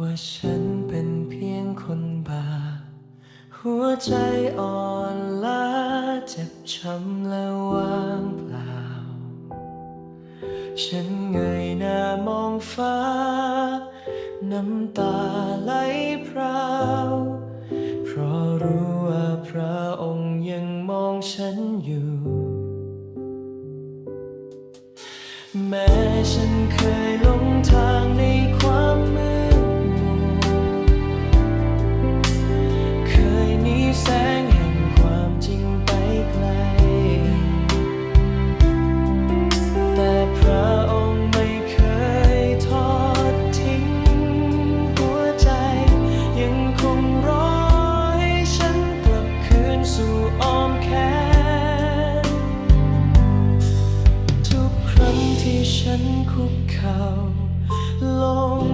ว่าฉันเป็นเพียงคนบา หัวใจอ่อนล้าเจ็บช้ำและว่างเปล่า ฉันเงยหน้ามองฟ้า น้ำตาไหลพราว เพราะรู้ว่าพระองค์ยังมองฉันอยู่ แม้ฉัน ที่ฉันคุกเข่าลง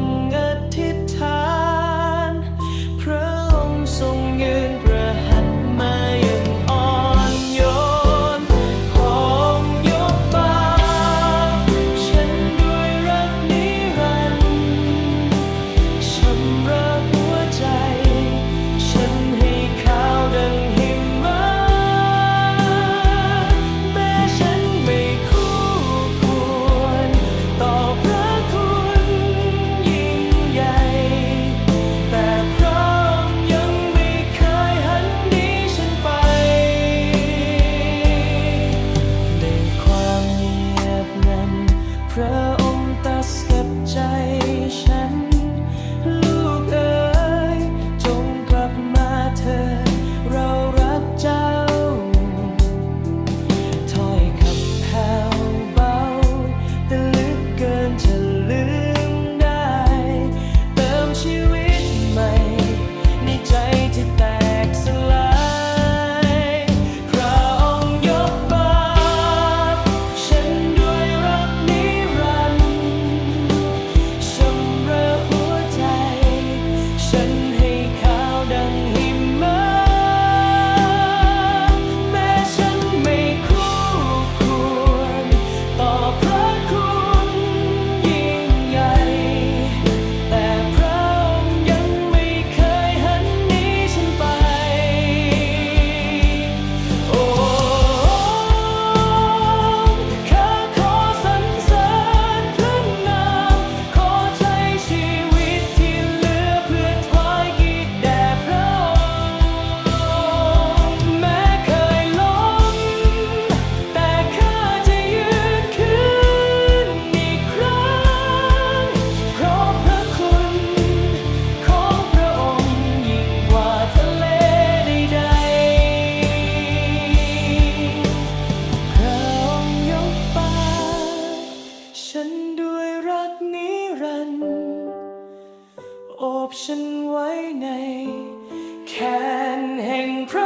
ด้วยรักนิรันดร์โอบฉันไว้ในแขนแห่งพระ